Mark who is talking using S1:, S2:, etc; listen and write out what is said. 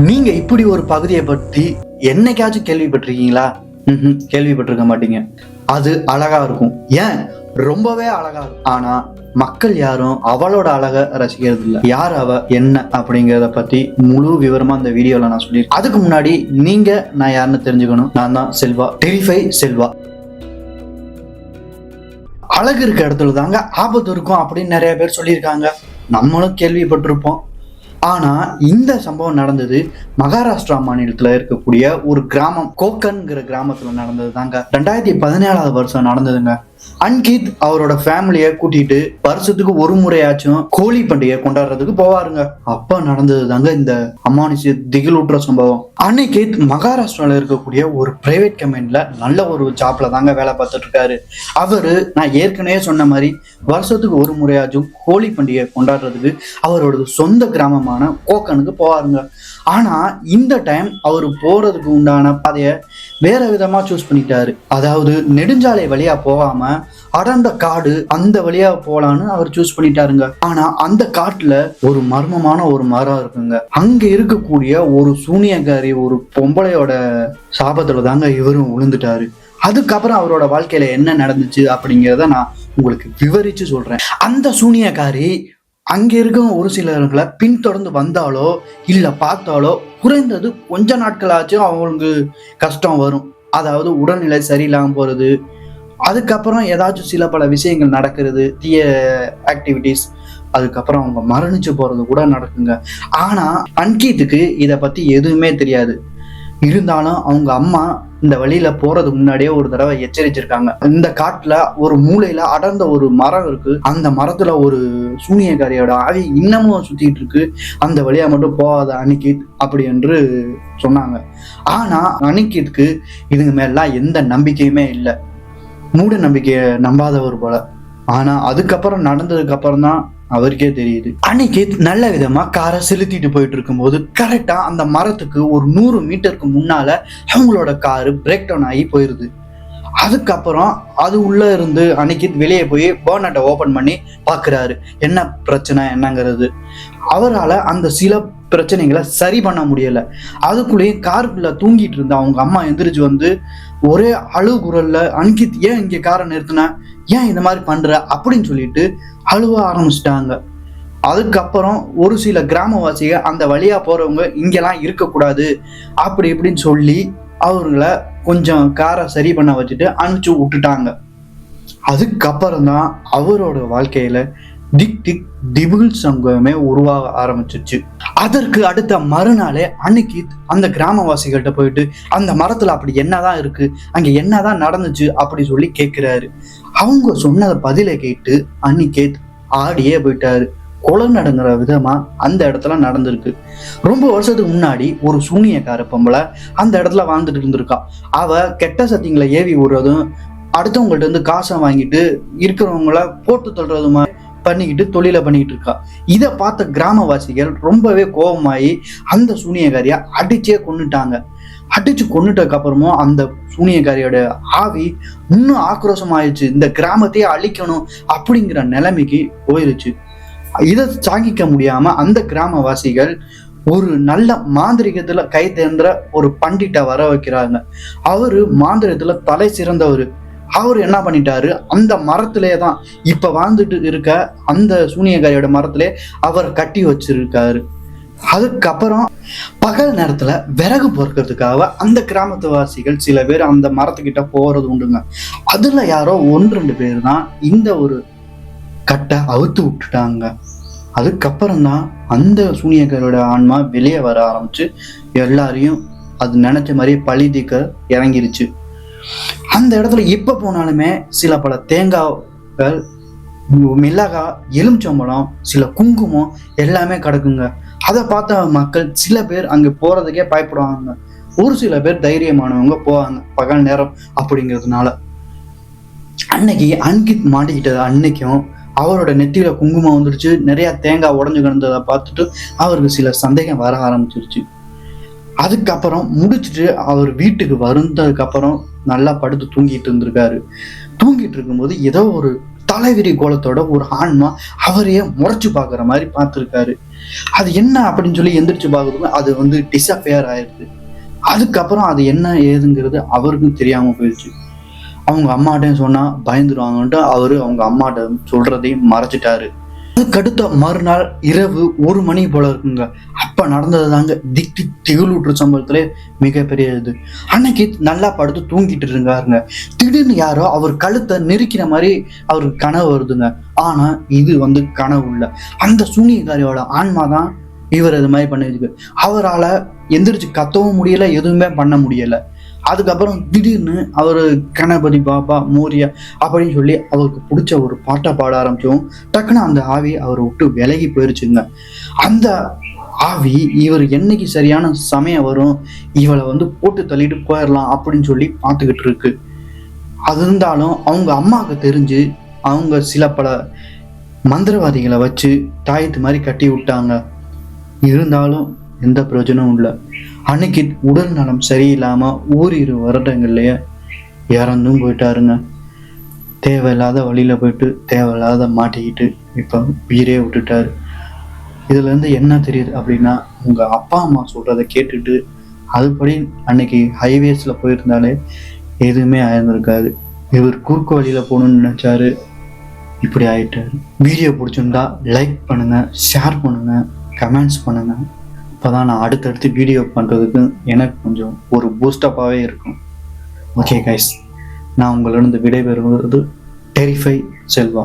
S1: நீங்க இப்படி ஒரு பகுதியை பற்றி என்னைக்காச்சும் கேள்விப்பட்டிருக்கீங்களா? கேள்விப்பட்டிருக்க மாட்டீங்க. அது அழகா இருக்கும். ஏன்? ரொம்பவே அழகா இருக்கும். ஆனா மக்கள் யாரும் அவளோட அழகை ரசிக்கிறது இல்ல. யார் அவ? என்ன? அப்படிங்கிறத பத்தி முழு விவரமா இந்த வீடியோல நான் சொல்லியிருக்கேன். அதுக்கு முன்னாடி நீங்க நான் யாருன்னு தெரிஞ்சுக்கணும். நான் தான் செல்வா. டெரிஃபை செல்வா. அழகு இருக்க இடத்துல தாங்க ஆபத்து இருக்கும் அப்படின்னு நிறைய பேர் சொல்லியிருக்காங்க. நம்மளும் கேள்விப்பட்டிருப்போம். ஆனால் இந்த சம்பவம் நடந்தது மகாராஷ்டிரா மாநிலத்தில் இருக்கக்கூடிய ஒரு கிராமம் கோக்கன்கிற கிராமத்தில் நடந்தது தாங்க ரெண்டாயிரத்தி பதினேழாவது வருஷம் நடந்ததுங்க. அன்கித் அவரோட ஃபேமிலிய கூட்டிட்டு வருஷத்துக்கு ஒரு முறையாச்சும் கோழி பண்டிகை கொண்டாடுறதுக்கு போவாருங்க. அப்ப நடந்தது தாங்க இந்த அமானுஷ திகிலூட்டுற சம்பவம். அன்னிகித் மகாராஷ்டிரால இருக்கக்கூடிய ஒரு பிரைவேட் கம்பெனில நல்ல ஒரு ஜாப்ல தாங்க வேலை பார்த்துட்டு இருக்காரு. அவரு நான் ஏற்கனவே சொன்ன மாதிரி வருஷத்துக்கு ஒரு முறையாச்சும் ஹோலி பண்டிகை கொண்டாடுறதுக்கு அவரோட சொந்த கிராமமான கோக்கனுக்கு போவாருங்க. ஆனால் இந்த டைம் அவர் போகிறதுக்கு உண்டான பாதையை வேறு விதமாக சூஸ் பண்ணிட்டாரு. அதாவது நெடுஞ்சாலை வழியாக போகாமல் அடர்ந்த காடு அந்த வழியா போகலான்னு அவர் சூஸ் பண்ணிட்டாருங்க. ஆனால் அந்த காட்டில் ஒரு மர்மமான ஒரு மரம் இருக்குங்க. அங்கே இருக்கக்கூடிய ஒரு சூனியக்காரி ஒரு பொம்பளையோட சாபத்தில் தாங்க இவரும் விழுந்துட்டாரு அதுக்கப்புறம் அவரோட வாழ்க்கையில என்ன நடந்துச்சு அப்படிங்கிறத நான் உங்களுக்கு விவரிச்சு சொல்றேன். அந்த சூனியக்காரி அங்க இருக்க ஒரு சிலர்களை பின்தொடர்ந்து வந்தாலோ இல்ல பார்த்தாலோ குறைந்தது கொஞ்ச நாட்களாச்சும் அவங்களுக்கு கஷ்டம் வரும். அதாவது உடல்நிலை சரியில்லாம போறது. அதுக்கப்புறம் ஏதாச்சும் சில பல விஷயங்கள் நடக்கிறது தீய ஆக்டிவிட்டிஸ் அதுக்கப்புறம் அவங்க மரணிச்சு போறது கூட நடக்குங்க. ஆனா அன்கீத்துக்கு இதை பத்தி எதுவுமே தெரியாது. இருந்தாலும் அவங்க அம்மா இந்த வழியில போறதுக்கு முன்னாடியே ஒரு தடவை எச்சரிச்சிருக்காங்க. இந்த காட்டுல ஒரு மூலையில அடர்ந்த ஒரு மரம் இருக்கு. அந்த மரத்துல ஒரு சூனியக்காரியோட ஆவி இன்னமும் சுத்திட்டு இருக்கு. அந்த வழியா மட்டும் போகாத அனிகித் அப்படி என்று சொன்னாங்க. ஆனா அனிகித்க்கு இதுங்க மேலாம் எந்த நம்பிக்கையுமே இல்லை. மூட நம்பிக்கையை நம்பாதவர் போல. ஆனா அதுக்கப்புறம் நடந்ததுக்கு அப்புறம் தான் அவருக்கே தெரியுது. அன்னைக்கு நல்ல விதமா காரை செலுத்திட்டு போயிட்டு இருக்கும்போது கரெக்டா அந்த மரத்துக்கு ஒரு நூறு மீட்டருக்கு முன்னால அவங்களோட காரு பிரேக் டவுன் ஆகி போயிருது. அதுக்கப்புறம் அது உள்ள இருந்து அன்னைக்கு வெளியே போய் பேர்னட்டை ஓபன் பண்ணி பாக்குறாரு. என்ன பிரச்சனை என்னங்கிறது? அவரால் அந்த சில பிரச்சனைகளை சரி பண்ண முடியல. அதுக்குள்ளேயும் காருக்குள்ள தூங்கிட்டு இருந்த அவங்க அம்மா எந்திரிச்சு வந்து ஒரே அழுகுரல்ல அன்கித் ஏன் இங்கே காரை நிறுத்தின? ஏன் இந்த மாதிரி பண்ற? அப்படின்னு சொல்லிட்டு அழுவ ஆரம்பிச்சிட்டாங்க. அதுக்கப்புறம் ஒரு சில கிராமவாசிகள் அந்த வழியா போறவங்க இங்கெல்லாம் இருக்கக்கூடாது அப்படி இப்படின்னு சொல்லி அவங்கள கொஞ்சம் காரை சரி பண்ண வச்சுட்டு அனுப்பிச்சு விட்டுட்டாங்க. அதுக்கப்புறம் தான் அவரோட வாழ்க்கையில திக் திக் திபுல் சங்கமே உருவாக ஆரம்பிச்சிச்சு. அதற்கு அடுத்த மறுநாளே அன்னைக்கு அந்த கிராமவாசிகள்கிட்ட போயிட்டு அந்த மரத்துல அப்படி என்னதான் இருக்கு அங்க என்னதான் நடந்துச்சு அப்படி சொல்லி கேட்கிறாரு. அவங்க சொன்னத பதிலை கேட்டு அன்னிகேத் ஆடியே போயிட்டாரு. கொலை நடங்குற விதமா அந்த இடத்துல நடந்திருக்கு. ரொம்ப வருஷத்துக்கு முன்னாடி ஒரு சூனியக்கார பொம்பளை அந்த இடத்துல வாழ்ந்துட்டு இருந்திருக்கா. அவ கெட்ட சத்தியங்களை ஏவி விடுறதும் அடுத்தவங்கள்ட்ட இருந்து காசை வாங்கிட்டு இருக்கிறவங்கள போட்டு தள்ளுறதுமா பண்ணிக்கிட்டு தொழிலை பண்ணிக்கிட்டு இருக்கா. இதை பார்த்த கிராமவாசிகள் ரொம்பவே கோபமாகி அந்த சூனியக்காரியை அடிச்சே கொன்னுட்டாங்க. அடிச்சு கொன்னுட்டதுக்கு அப்புறமும் அந்த சூனியக்காரியோட ஆவி இன்னும் ஆக்ரோஷம் ஆயிடுச்சு இந்த கிராமத்தையே அழிக்கணும் அப்படிங்கிற நிலைமைக்கு போயிருச்சு. இதை சாகிக்க முடியாம அந்த கிராமவாசிகள் ஒரு நல்ல மாந்திரிகத்துல கை தேர்ந்த ஒரு பண்டிட்டை வர வைக்கிறாங்க. அவரு மாந்திரிகத்துல தலை சிறந்தவர். அவர் என்ன பண்ணிட்டாரு? அந்த மரத்திலே தான் இப்ப வாழ்ந்துட்டு இருக்க அந்த சூனியக்காரியோட மரத்திலே அவர் கட்டி வச்சிருக்காரு. அதுக்கப்புறம் பகல் நேரத்துல விறகு பொறுக்கிறதுக்காக அந்த கிராமத்து வாசிகள் சில பேர் அந்த மரத்துக்கிட்ட போறது உண்டுங்க. அதுல யாரோ ஒன்று ரெண்டு பேர் தான் இந்த ஒரு கட்டை அவுத்து விட்டுட்டாங்க. அதுக்கப்புறம் தான் அந்த சூனியக்காரோட ஆன்மா வெளியே வர ஆரம்பிச்சு எல்லாரையும் அது நினைச்ச மாதிரியே பழி தீக்க இறங்கிருச்சு. அந்த இடத்துல எப்ப போனாலுமே சில பல தேங்காய்கள் மிளகாய் எலுமிச்சம்பழம் சில குங்குமம் எல்லாமே கிடக்குங்க. அதை பார்த்த மக்கள் சில பேர் அங்க போறதுக்கே பயப்படுவாங்க. ஒரு சில பேர் தைரியமானவங்க போவாங்க. பகல் நேரம் அப்படிங்கிறதுனால. அன்னைக்கு அன்கித் மாட்டிக்கிட்டது அன்னைக்கும் அவரோட நெத்தியில குங்குமம் வந்துடுச்சு. நிறைய தேங்காய் உடஞ்சு கிடந்ததை பார்த்துட்டு அவருக்கு சில சந்தேகம் வர ஆரம்பிச்சிருச்சு. அதுக்கப்புறம் முடிச்சுட்டு அவர் வீட்டுக்கு வருந்ததுக்கப்புறம் நல்லா படுத்து தூங்கிட்டு இருந்திருக்காரு. தூங்கிட்டு இருக்கும்போது ஏதோ ஒரு தலைவிரி கோலத்தோட ஒரு ஆன்மா அவரையே முறைச்சு பார்க்குற மாதிரி பார்த்துருக்காரு. அது என்ன அப்படின்னு சொல்லி எந்திரிச்சு பார்க்குறதுக்கு அது வந்து டிசப்பியர் ஆயிடுது. அதுக்கப்புறம் அது என்ன ஏதுங்கிறது அவருக்கும் தெரியாமல் போயிடுச்சு. அவங்க அம்மாட்டையும் சொன்னால் பயந்துருவாங்கன்ட்டு அவர் அவங்க அம்மாட்ட சொல்கிறதையும் மறைச்சிட்டாரு. அதுக்கடுத்த மறுநாள் இரவு ஒரு மணி போல இருக்குங்க. அப்போ நடந்தது தாங்க திக்கு திகிலூற்று சம்பவத்திலே மிகப்பெரிய இது. அன்னைக்கு நல்லா படுத்து தூங்கிட்டு இருக்காருங்க திடீர்னு யாரோ அவர் கழுத்தை நெருக்கிற மாதிரி அவருக்கு கனவு வருதுங்க. ஆனா இது வந்து கனவு இல்லை. அந்த சூனியக்காரியோட ஆன்மா தான் இவர் இது மாதிரி பண்ணிருக்கு அவரால எந்திரிச்சு கத்தவும் முடியல எதுவுமே பண்ண முடியல. அதுக்கப்புறம் திடீர்னு அவர் கணபதி பாபா மோரியா அப்படின்னு சொல்லி அவருக்கு பிடிச்ச ஒரு பாட்டை பாட ஆரம்பிச்சோம். டக்குன்னு அந்த ஆவி அவரை விட்டு விலகி போயிருச்சுங்க. அந்த ஆவி இவர் என்னைக்கு சரியான சமயம் வரும் இவளை வந்து போட்டு தள்ளிட்டு போயிடலாம் அப்படின்னு சொல்லி பார்த்துக்கிட்டு இருக்கு. அது இருந்தாலும் அவங்க அம்மாவுக்கு தெரிஞ்சு அவங்க சில பல மந்திரவாதிகளை வச்சு தாயத்து மாதிரி கட்டி விட்டாங்க. இருந்தாலும் எந்த பிரயோஜனமும் இல்லை. அன்னைக்கு உடல் நலம் சரியில்லாம ஓரிரு வருடங்கள்லேயே இறந்தும் போயிட்டாருங்க. தேவையில்லாத வழியில் போயிட்டு தேவையில்லாத மாட்டிக்கிட்டு இப்போ உயிரே விட்டுட்டாரு. இதுலேருந்து என்ன தெரியுது அப்படின்னா உங்கள் அப்பா அம்மா சொல்கிறத கேட்டுட்டு அதுபடி அன்னைக்கு ஹைவேஸில் போயிருந்தாலே எதுவுமே ஆயிருந்திருக்காது. இவர் குறுக்கு வழியில் போகணும்னு நினச்சாரு. இப்படி ஆயிட்டாரு. வீடியோ பிடிச்சிருந்தா லைக் பண்ணுங்கள் ஷேர் பண்ணுங்கள் கமெண்ட்ஸ் பண்ணுங்கள் இப்போ அப்பதான் நான் அடுத்தடுத்து வீடியோ பண்ணுறதுக்கு எனக்கு கொஞ்சம் ஒரு பூஸ்டப்பாகவே இருக்கும். ஓகே கைஸ் நான் உங்களிருந்து விடைபெறுவது டெரிஃபை செல்வா